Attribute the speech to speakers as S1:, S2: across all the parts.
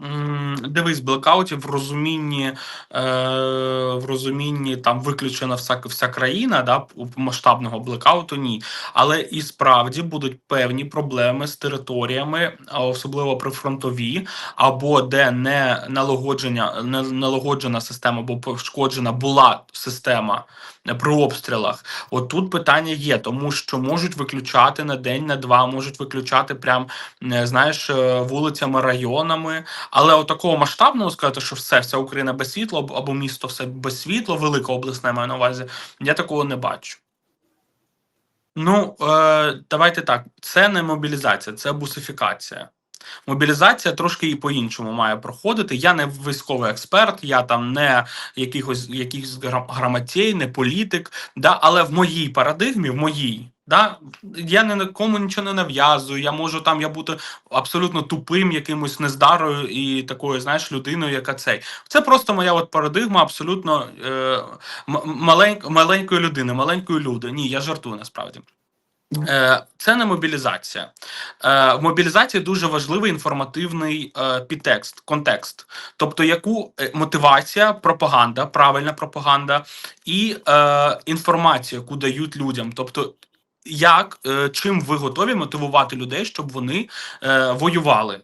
S1: Mm. Дивись, блекаутів в розумінні, е, в розумінні там виключена вся, вся країна, да, масштабного блекауту ні. Але і справді будуть певні проблеми з територіями, особливо прифронтові, або де не налагодження, не налагоджена система, або пошкоджена була система при обстрілах. От тут питання є, тому що можуть виключати на день, на два, можуть виключати прям е, знаєш е, вулицями, районами. Але от такого масштабного сказати, що все, вся Україна без світла або- місто все без світла, велике обласне маю на увазі. Я такого не бачу. Ну, е, давайте так. Це не мобілізація, це бусифікація. Мобілізація трошки і по-іншому має проходити. Я не військовий експерт, я там не якихось якихось гра- грамотей, не політик. Да? Але в моїй парадигмі, в моїй, да, я не нікому нічого не нав'язую. Я можу там я бути абсолютно тупим, якимось нездарою і такою, знаєш, людиною, яка цей. Це просто моя от парадигма абсолютно е, м- маленьк, маленької людини, маленької люди. Ні, я жартую насправді. Е, Це не мобілізація. Е, В мобілізації дуже важливий інформативний е, підтекст, контекст. Тобто, яку мотивація, пропаганда, правильна пропаганда і е, інформація, яку дають людям. Тобто, як е, чим ви готові мотивувати людей, щоб вони е, воювали?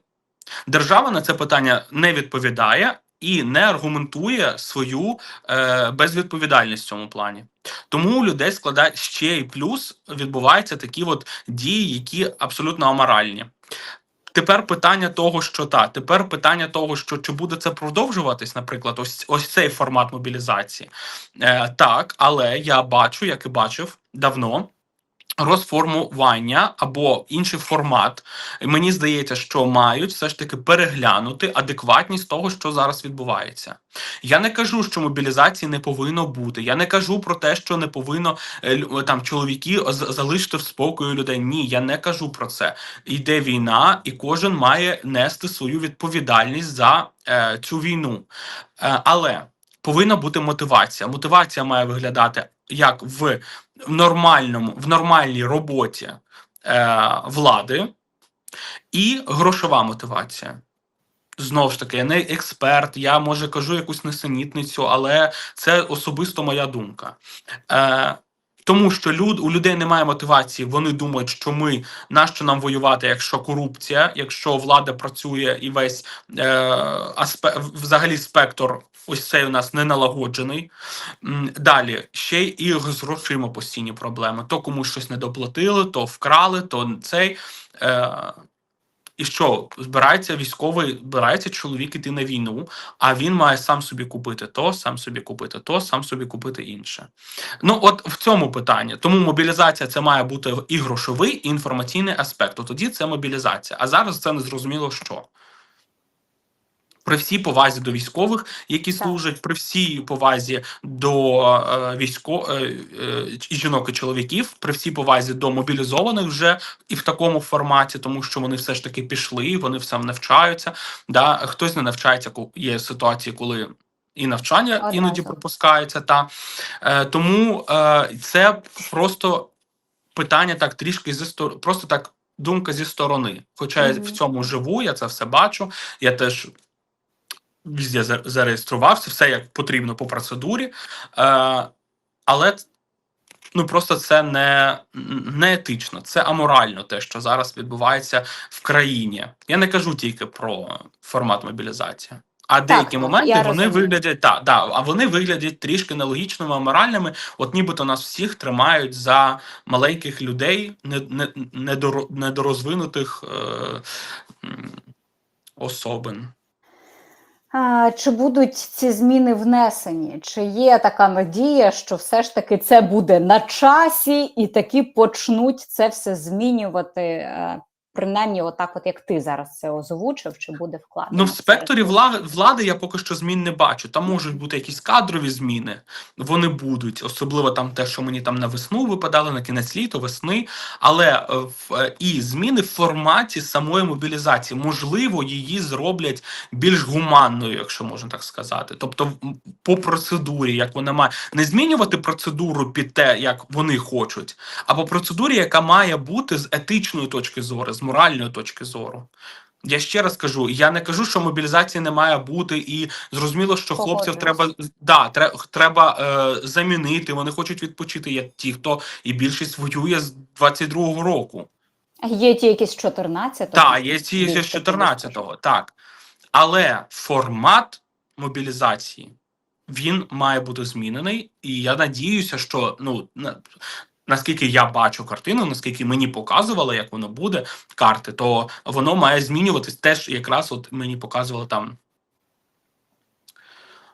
S1: Держава на це питання не відповідає і не аргументує свою е, безвідповідальність в цьому плані. Тому у людей складає ще й плюс відбуваються такі от дії, які абсолютно аморальні. Тепер питання того, що та тепер питання того, що чи буде це продовжуватись, наприклад, ось ось цей формат мобілізації. Е, так, але я бачу, як і бачив давно. Розформування або інший формат, мені здається, що мають все ж таки переглянути адекватність того, що зараз відбувається. Я не кажу, що мобілізації не повинно бути. Я не кажу про те, що не повинно е, там чоловіки залишити в спокою людей. Ні, я не кажу про це. Йде війна, і кожен має нести свою відповідальність за е, цю війну. Е, але повинна бути мотивація. Мотивація має виглядати як в нормальному, в нормальній роботі е, влади і грошова мотивація. Знову ж таки, я не експерт, я може кажу якусь несенітницю, але це особисто моя думка. Е, тому що люд, у людей немає мотивації, вони думають, що ми нащо нам воювати, якщо корупція, якщо влада працює і весь е, аспе, взагалі спектр ось цей у нас не налагоджений. Далі ще і з грошима постійні проблеми. То комусь щось не доплатили, то вкрали, то цей. Е, і що збирається військовий, збирається чоловік іти на війну, а він має сам собі купити то, сам собі купити то, сам собі купити інше. Ну от в цьому питанні. Тому мобілізація це має бути і грошовий, і інформаційний аспект. От тоді це мобілізація. А зараз це не зрозуміло що. При всій повазі до військових, які
S2: Так.
S1: служать, при всій повазі до е, військо е, е, жінок і чоловіків, при всій повазі до мобілізованих вже і в такому форматі, тому що вони все ж таки пішли, вони все навчаються. Да? Хтось не навчається, є ситуації, коли і навчання
S2: Одразу.
S1: іноді пропускається. Та е, тому е, це просто питання так трішки зі сторони, просто так думка зі сторони. Хоча я в цьому живу, я це все бачу. Я теж за- зареєструвався, все як потрібно по процедурі. Е, але ну просто це не, не етично, це аморально, те, що зараз відбувається в країні. Я не кажу тільки про формат мобілізації. А деякі
S2: так,
S1: моменти вони
S2: розумію.
S1: виглядять та, да, а вони виглядять трішки нелогічними, аморальними. От нібито нас всіх тримають за маленьких людей, не, не, недоро- недорозвинутих е, особин.
S2: Чи будуть ці зміни внесені? Чи є така надія, що все ж таки це буде на часі, і таки почнуть це все змінювати? Е, Принаймні, отак, от як ти зараз це озвучив, чи буде вкладено?
S1: Ну, в
S2: це?
S1: спекторі влади я поки що змін не бачу. Там можуть бути якісь кадрові зміни, вони будуть, особливо там те, що мені там на весну випадало, на кінець літа, весни. Але е, в, е, і зміни в форматі самої мобілізації, можливо, її зроблять більш гуманною, якщо можна так сказати. Тобто, по процедурі, як вона має не змінювати процедуру під те, як вони хочуть, а по процедурі, яка має бути з етичної точки зору, з моральної точки зору. Я ще раз кажу: я не кажу, що мобілізації не має бути, і зрозуміло, що хлопців треба да, тре- треба е, замінити. Вони хочуть відпочити. Є ті, хто і більшість воює з 22-го року.
S2: Є ті, які з 14-го.
S1: Так, є ці
S2: більше
S1: з 14-го, так. Але формат мобілізації він має бути змінений, і я надіюся, що ну наскільки я бачу картину, наскільки мені показували, як воно буде карти, то воно має змінюватись теж якраз от мені показували там.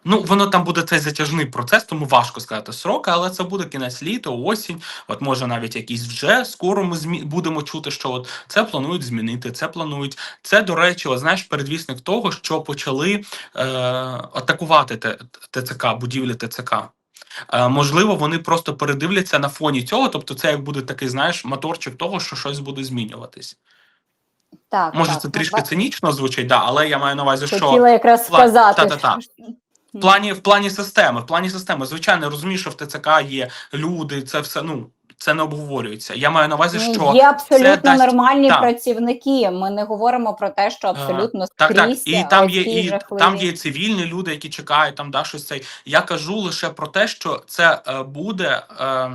S1: Ну, воно там буде цей затяжний процес, тому важко сказати сроки, але це буде кінець літа, осінь. От може навіть якийсь вже скоро ми змі... будемо чути, що от це планують змінити, це планують. Це, до речі, от, знаєш, передвісник того, що почали е, атакувати ТЦК, будівлі ТЦК. Е, можливо, вони просто передивляться на фоні цього. Тобто, це як буде такий, знаєш, моторчик того, що щось буде змінюватись.
S2: Так,
S1: Може,
S2: так.
S1: це
S2: Ну,
S1: трішки
S2: так.
S1: цинічно звучить, да, але я маю на увазі, що
S2: Хотіла якраз
S1: Пла-
S2: сказати.
S1: та-та-та. в плані, в плані системи, в плані системи, звичайно, розумію, що в ТЦК є люди, це все ну це не обговорюється. Я маю на увазі, що
S2: Є абсолютно
S1: це дасть-
S2: нормальні
S1: так.
S2: працівники. Ми не говоримо про те, що абсолютно
S1: так, так. І там є і
S2: жахливі-
S1: там є цивільні люди, які чекають там да щось цей. Я кажу лише про те, що це е, буде. Е, е,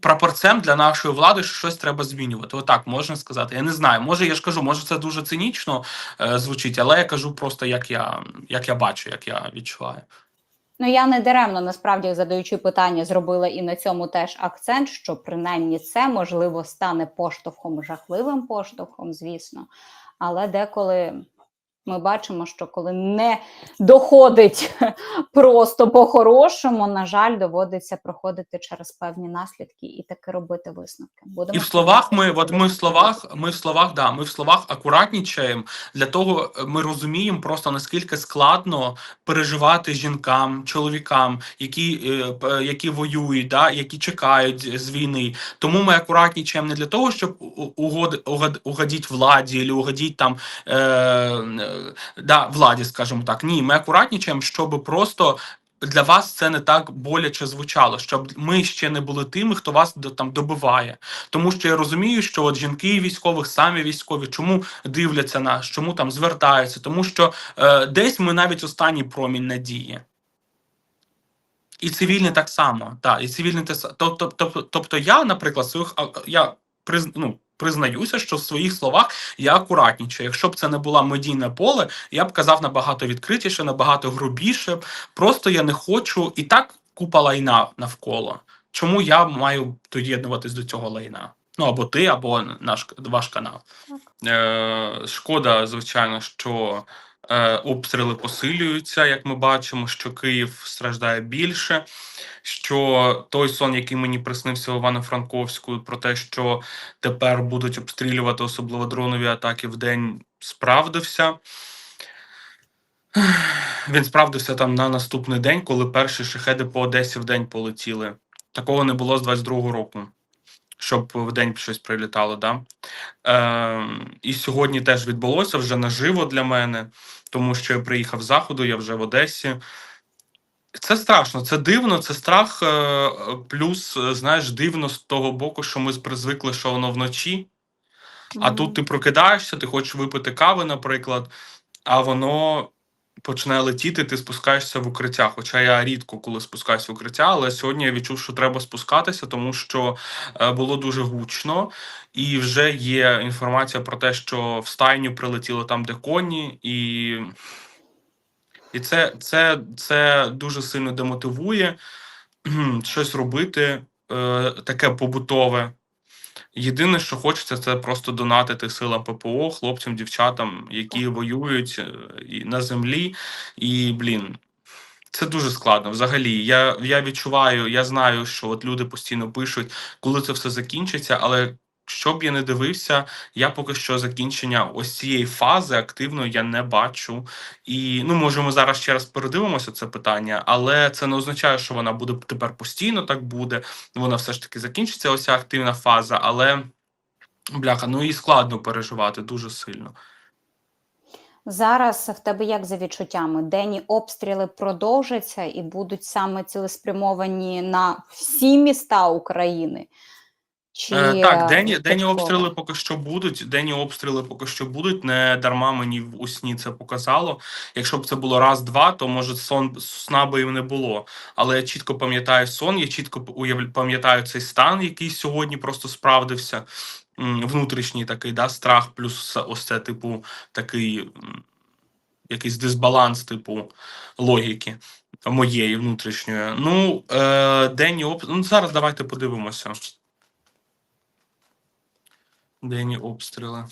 S1: Прапорцем для нашої влади що щось треба змінювати. Отак можна сказати. Я не знаю. Може, я ж кажу, може це дуже цинічно е, звучить, але я кажу просто як я як я бачу, як я відчуваю.
S2: Ну я не даремно насправді задаючи питання, зробила і на цьому теж акцент, що принаймні це можливо стане поштовхом, жахливим поштовхом, звісно. Але деколи ми бачимо, що коли не доходить просто по-хорошому, на жаль, доводиться проходити через певні наслідки і таки робити висновки. Будемо
S1: І в словах ми, от ми в словах, ми в словах, да, ми в словах акуратнічаємо. Для того е, ми розуміємо просто наскільки складно переживати жінкам, чоловікам, які, е, які воюють, да, які чекають з війни. Тому ми акуратнічаємо не для того, щоб угод, угод, угодіть владі, або угодіть там е, да, владі, скажімо так. Ні, ми акуратнічаємо, щоб просто. Для вас це не так боляче звучало, щоб ми ще не були тими, хто вас там добиває. Тому що я розумію, що от жінки військових, самі військові, чому дивляться нас, чому там звертаються, тому що е, десь ми навіть останній промінь надії. І цивільні так само. Так, і цивільні тобто, тобто, тобто я, наприклад, своїх я приз, ну, признаюся, що в своїх словах я акуратніше. Якщо б це не була медійне поле, я б казав набагато відкритіше, набагато грубіше. Просто я не хочу і так купа лайна навколо. Чому я маю доєднуватись до цього лайна? Ну або ти, або наш ваш канал. Е, шкода, звичайно, що обстріли посилюються, як ми бачимо, що Київ страждає більше. Що той сон, який мені приснився в Івано-Франковську, про те, що тепер будуть обстрілювати особливо дронові атаки в день, справдився. Він справдився там на наступний день, коли перші шахеди по Одесі в день полетіли. Такого не було з 22-го року, щоб в день щось прилітало. Да? Е, і сьогодні теж відбулося вже наживо для мене, тому що я приїхав з заходу, я вже в Одесі. Це страшно, це дивно, це страх. е, Плюс, е, знаєш, дивно з того боку, що ми призвикли, що воно вночі. А
S2: Мгм.
S1: тут ти прокидаєшся, ти хочеш випити кави, наприклад, а воно почне летіти, ти спускаєшся в укриття. Хоча я рідко коли спускаюся в укриття, але сьогодні я відчув, що треба спускатися, тому що е, було дуже гучно, і вже є інформація про те, що в стайню прилетіло там, де коні, і, і це, це, це дуже сильно демотивує щось робити, е, таке побутове. Єдине, що хочеться, це просто донатити силам ППО, хлопцям, дівчатам, які воюють е, і на землі. І, блін, це дуже складно. Взагалі, я, я відчуваю, я знаю, що от люди постійно пишуть, коли це все закінчиться, але що б я не дивився, я поки що закінчення ось цієї фази активно я не бачу. І ну, може, ми зараз ще раз передивимося це питання, але це не означає, що вона буде тепер постійно так буде. Вона все ж таки закінчиться, ось ця активна фаза, але бляха, ну і складно переживати дуже сильно.
S2: Зараз в тебе як за відчуттями? Денні обстріли продовжаться і будуть саме цілеспрямовані на всі міста України. Чи
S1: Е, так, денні, денні обстріли поки що будуть. Денні обстріли поки що будуть. Не дарма мені в усні це показало. Якщо б це було раз-два, то може сон сна би і не було. Але я чітко пам'ятаю сон, я чітко пам'ятаю цей стан, який сьогодні просто справдився. Внутрішній такий да, страх, плюс ось це, типу, такий якийсь дисбаланс, типу, логіки моєї внутрішньої. Ну, е, денні обстріли. Ну, зараз давайте подивимося. Денні обстріли.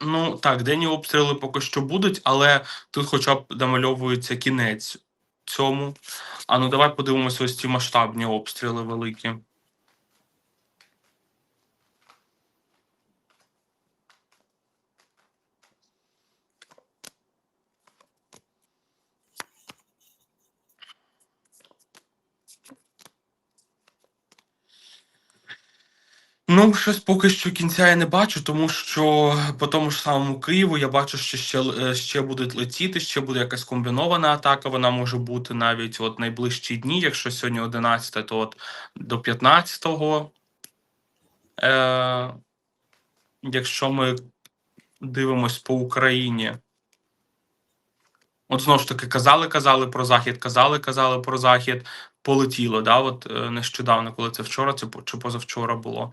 S1: Ну так, денні обстріли поки що будуть, але тут хоча б намальовується кінець цьому. А ну давай подивимося ось ці масштабні обстріли великі. Ну, щось поки що кінця я не бачу, тому що по тому ж самому Києву я бачу, що ще, е, ще будуть летіти, ще буде якась комбінована атака. Вона може бути навіть от найближчі дні. Якщо сьогодні 11, то от до 15-го. Е, якщо ми дивимось по Україні. От знову ж таки, казали, казали про захід, казали, казали про захід. Полетіло, да, от е, нещодавно, коли це вчора, це чи позавчора було.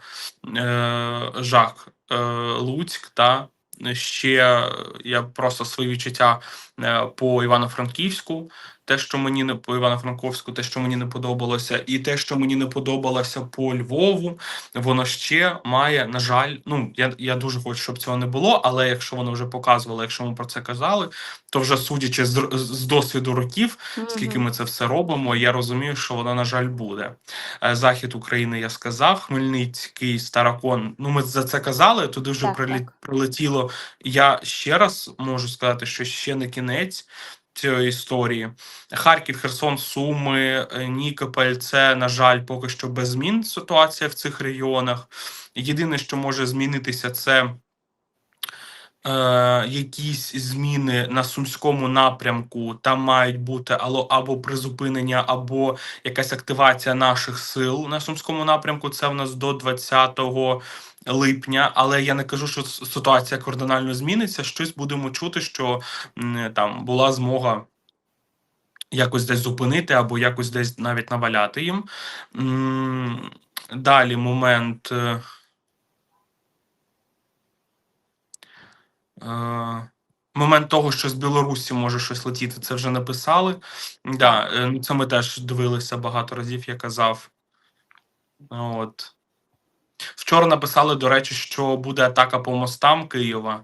S1: Е, жах. Е, Луцьк, та ще я просто свої відчуття е, по Івано-Франківську, те, що мені не по Івано-Франковську, те, що мені не подобалося, і те, що мені не подобалося по Львову, воно ще має, на жаль, ну я, я дуже хочу, щоб цього не було, але якщо воно вже показувало, якщо ми про це казали, то вже судячи з, з досвіду років, скільки ми це все робимо, я розумію, що воно, на жаль, буде. Е, Захід України я сказав, Хмельницький, Старокон. Ну, ми за це казали. Туди вже
S2: так.
S1: прилетіло. Я ще раз можу сказати, що ще не кінець. Цієї історії Харків, Херсон, Суми, е, Нікополь це на жаль поки що без змін ситуація в цих регіонах. Єдине, що може змінитися, це якісь зміни на сумському напрямку. Там мають бути або, призупинення, або якась активація наших сил на сумському напрямку. Це в нас до 20 липня. Але я не кажу, що ситуація кардинально зміниться. Щось будемо чути, що там була змога. Якось десь зупинити або якось десь навіть наваляти їм. Далі момент. е, Е, Момент того, що з Білорусі може щось летіти, це вже написали. Да, е, ну, це ми теж дивилися багато разів, я казав. От. Вчора написали, до речі, що буде атака по мостам Києва.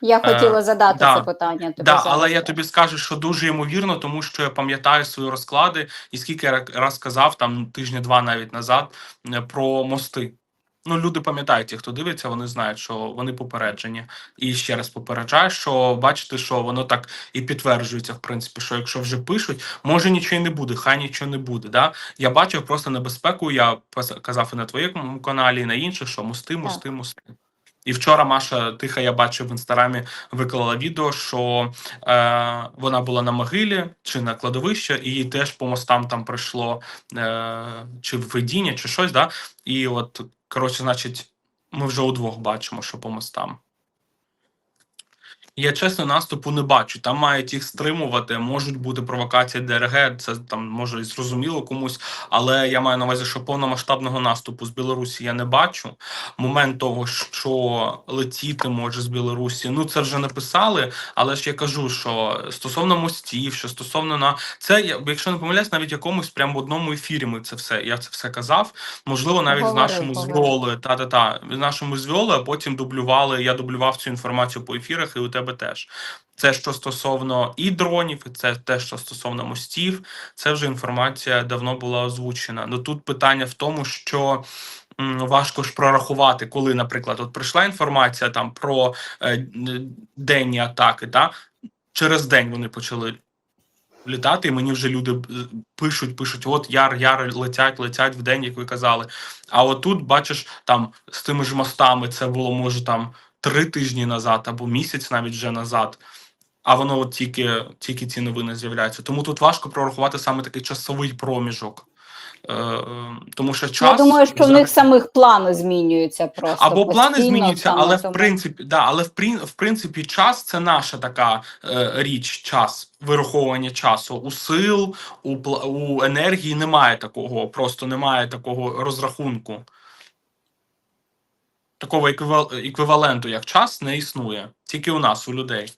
S2: Я хотіла
S1: Е,
S2: задати
S1: да,
S2: це питання. Тобі
S1: Да, але я тобі скажу, що дуже ймовірно, тому що я пам'ятаю свої розклади, і скільки я раз казав, там тижня-два навіть назад, е, про мости. Ну, люди пам'ятають, ті, хто дивиться, вони знають, що вони попереджені. І ще раз попереджаю, що бачите, що воно так і підтверджується, в принципі, що якщо вже пишуть, може нічого й не буде, хай нічого не буде. Да? Я бачив просто небезпеку. Я казав і на твоєму каналі, і на інших, що мости, мости, мости. І вчора Маша Тиха, я бачив в інстаграмі, виклала відео, що е, вона була на могилі чи на кладовищі, і їй теж по мостам там прийшло е, чи видіння, чи щось, да? І от, коротше, значить, ми вже удвох бачимо, що по мостам. Я чесно наступу не бачу. Там мають їх стримувати. Можуть бути провокації ДРГ. Це там може і зрозуміло комусь, але я маю на увазі, що повномасштабного наступу з Білорусі я не бачу. Момент того, що летіти може з Білорусі, ну це вже написали. Але ж я кажу, що стосовно мостів, що стосовно на це, якщо не помиляюсь, навіть якомусь прямо в одному ефірі ми це все. Я це все казав. Можливо, навіть з нашому з та та та з нашому з а потім дублювали. Я дублював цю інформацію по ефірах, і у тебе теж. Це що стосовно і дронів, і це те, що стосовно мостів. Це вже інформація давно була озвучена. Ну тут питання в тому, що. Важко ж прорахувати, коли, наприклад, от прийшла інформація там про е, денні атаки, та через день вони почали літати, і мені вже люди е, пишуть, пишуть: от яр, яр летять, летять в день, як ви казали. А от тут, бачиш, там з тими ж мостами це було може там три тижні назад або місяць навіть вже назад. А воно от тільки, тільки ці новини з'являються. Тому тут важко прорахувати саме такий часовий проміжок. Е, е, тому що час
S2: Я думаю, що в них самих плани змінюються просто.
S1: або плани змінюються, але в принципі, да, але в, в принципі, час це наша така е, річ, час вираховування часу. У сил, у, у енергії немає такого, просто немає такого розрахунку. Такого еквівал- еквіваленту, як час, не існує. Тільки у нас, у людей.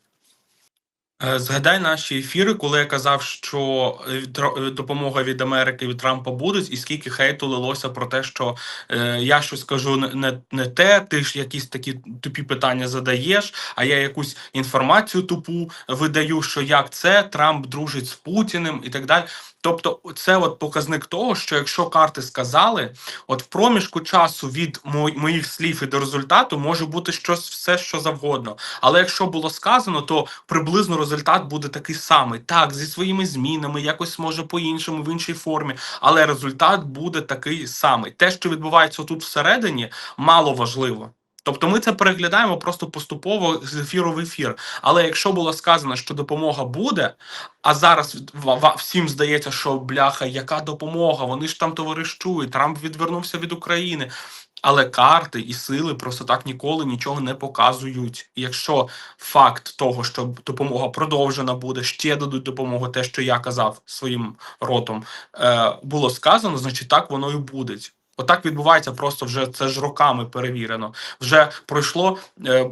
S1: Е, Згадай наші ефіри, коли я казав, що е, допомога від Америки від Трампа будуть, і скільки хейту лилося про те, що е, я щось кажу не, не те, ти ж якісь такі тупі питання задаєш, а я якусь інформацію тупу видаю, що як це Трамп дружить з Путіним і так далі. Тобто, це от показник того, що якщо карти сказали, от в проміжку часу від мо- моїх слів і до результату може бути щось все, що завгодно. Але якщо було сказано, то приблизно результат буде такий самий. Так, зі своїми змінами, якось може по-іншому, в іншій формі, але результат буде такий самий. Те, що відбувається тут всередині, мало важливо. Тобто ми це переглядаємо просто поступово з ефіру в ефір. Але якщо було сказано, що допомога буде, а зараз всім здається, що бляха, яка допомога? Вони ж там товаришують, Трамп відвернувся від України. Але карти і сили просто так ніколи нічого не показують. Якщо факт того, що допомога продовжена буде, ще дадуть допомогу, те, що я казав своїм ротом, е, було сказано, значить так воно і буде. Отак відбувається просто вже це ж роками перевірено. Вже пройшло е,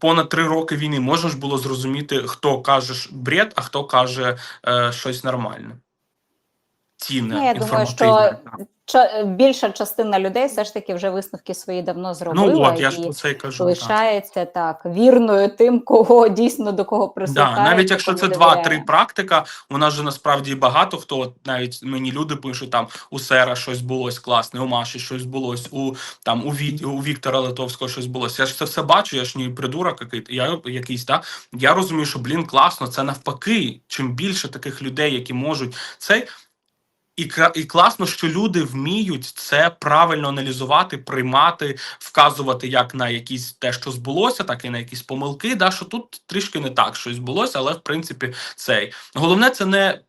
S1: понад три роки війни. Можна ж було зрозуміти, хто каже бред, а хто каже е, щось нормальне. Цінне,
S2: Ну, я думаю, що більша частина людей все ж таки вже висновки свої давно зробила.
S1: Ну от, я ж про це і кажу. так.
S2: лишається так вірною тим, кого дійсно до кого
S1: Да, навіть якщо це два-три практика, у нас же насправді багато хто, от навіть мені люди пишуть там у Сера щось збулось класне, у Маші щось збулось, у там у, Ві, у Віктора Литовського щось збулось. Я ж це все бачу, я ж не придурок який, я якийсь, так. Я розумію, що блін, класно, це навпаки. Чим більше таких людей, які можуть цей. І, і класно, що люди вміють це правильно аналізувати, приймати, вказувати як на якісь те, що збулося, так і на якісь помилки. Да, що тут трішки не так щось збулося, але в принципі цей головне це не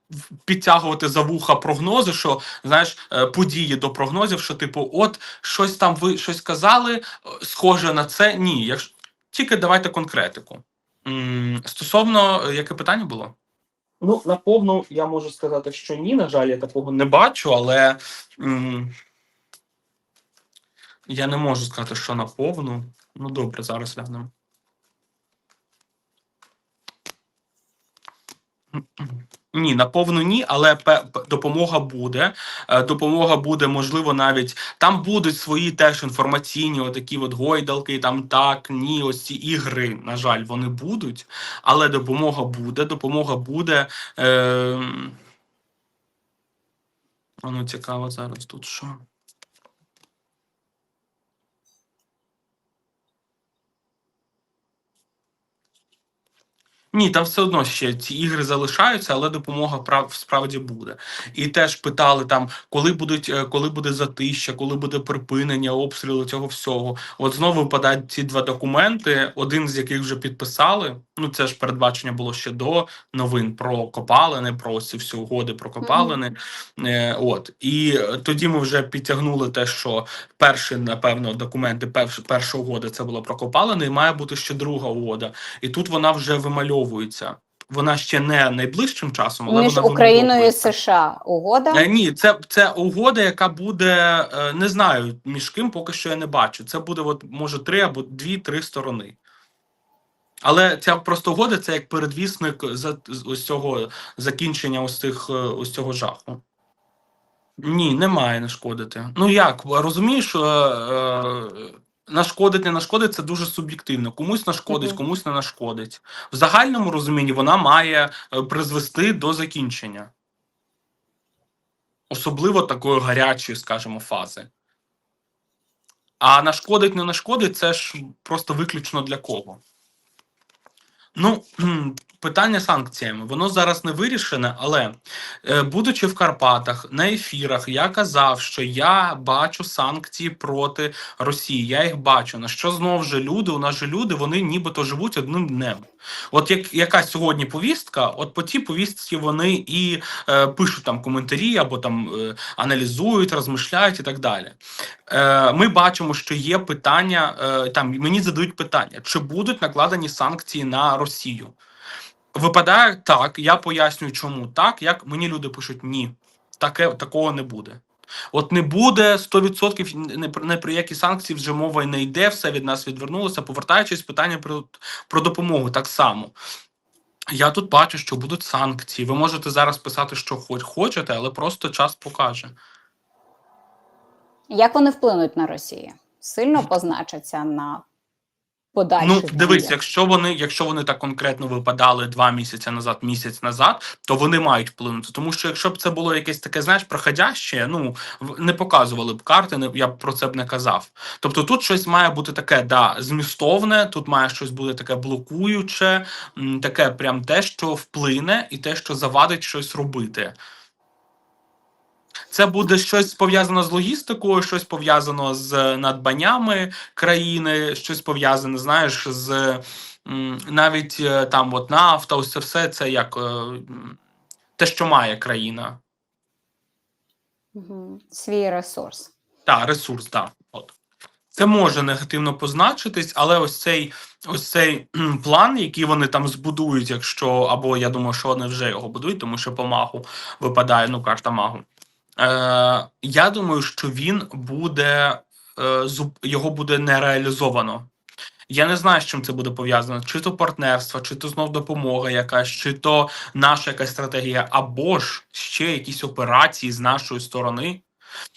S1: підтягувати за вуха прогнози, що знаєш е, події до прогнозів, що типу, от щось там ви щось казали, е, схоже на це. Ні, якщо тільки давайте конкретику. М, Стосовно е, яке питання було? Ну, наповну я можу сказати, що ні. На жаль, я такого не бачу, але м, я не можу сказати, що наповну. Ну, добре, зараз глянемо. Ні, наповну ні, але допомога буде. Е, Допомога буде, можливо, навіть там будуть свої теж інформаційні, отакі от гойдалки, там так, ні, ось ці ігри, на жаль, вони будуть, але допомога буде, допомога буде. Е, Воно цікаво зараз тут що. Ні, там все одно ще ці ігри залишаються, але допомога прав справді буде. І теж питали там, коли будуть, е, коли буде затища, коли буде припинення обстрілу цього всього. От знову випадають ці два документи, один з яких вже підписали. Ну це ж передбачення було ще до новин про копалини, про ці всі угоди про копалини. Е, от і е, тоді ми вже підтягнули те, що перші, напевно, документи, перш, перша угода це була про копалини, і має бути ще друга угода. І тут вона вже вимальовується. Вона ще не найближчим часом, але
S2: між
S1: вона
S2: Україною і. США угода.
S1: Е, Ні, це, це угода, яка буде е, не знаю між ким, поки що я не бачу. Це буде, от може, три або дві-три сторони. Але ця просто угода це як передвісник за ось цього закінчення ось цих е, ось цього жаху. Ні, не має нашкодити. Ну як розумієш, нашкодить, не нашкодить це дуже суб'єктивно. Комусь нашкодить, комусь не нашкодить. В загальному розумінні вона має е, призвести до закінчення. Особливо такої гарячої, скажімо, фази. А нашкодить, не нашкодить, це ж просто виключно для кого. Ну, питання санкціями, воно зараз не вирішене, але е, будучи в Карпатах на ефірах, я казав, що я бачу санкції проти Росії. Я їх бачу. На що знову ж люди? У нас же люди вони нібито живуть одним днем. От як яка сьогодні повістка, от по тій повістці вони і е, пишуть там коментарі або там е, аналізують, розмишляють і так далі. Е, ми бачимо, що є питання. Е, там мені задають питання, чи будуть накладені санкції на Росію. Випадає так, я пояснюю, чому так. Як мені люди пишуть, ні, таке такого не буде. От не буде 100% не, не про які санкції вже мова й не йде, все від нас відвернулося. Повертаючись питання про, про допомогу, так само. Я тут бачу, що будуть санкції. Ви можете зараз писати, що хоч хочете, але просто час покаже.
S2: Як вони вплинуть на Росію? Сильно позначаться на подальших
S1: Ну, дивись,
S2: діях?
S1: якщо вони, якщо вони так конкретно випадали два місяці назад, місяць назад, то вони мають вплинути. Тому що якщо б це було якесь таке, знаєш, проходяще, ну не показували б карти, не я б про це б не казав. Тобто тут щось має бути таке, да, змістовне, тут має щось бути таке блокуюче, таке прям те, що вплине, і те, що завадить щось робити. Це буде щось пов'язано з логістикою, щось пов'язано з надбаннями країни, щось пов'язане, знаєш, з навіть е, там от нафта, ось це все це як е, те, що має країна.
S2: Свій ресурс.
S1: Так, ресурс, так. От. Це може негативно позначитись, але ось цей ось цей план, який вони там збудують, якщо або я думаю, що вони вже його будують, тому що по магу випадає ну карта магу. Е, я думаю, що він буде е, його буде не реалізовано. Я не знаю, з чим це буде пов'язано: чи то партнерство, чи то знов допомога якась, чи то наша якась стратегія, або ж ще якісь операції з нашої сторони,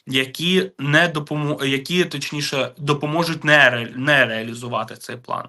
S1: які не допомо... які точніше допоможуть не, ре... не реалізувати цей план.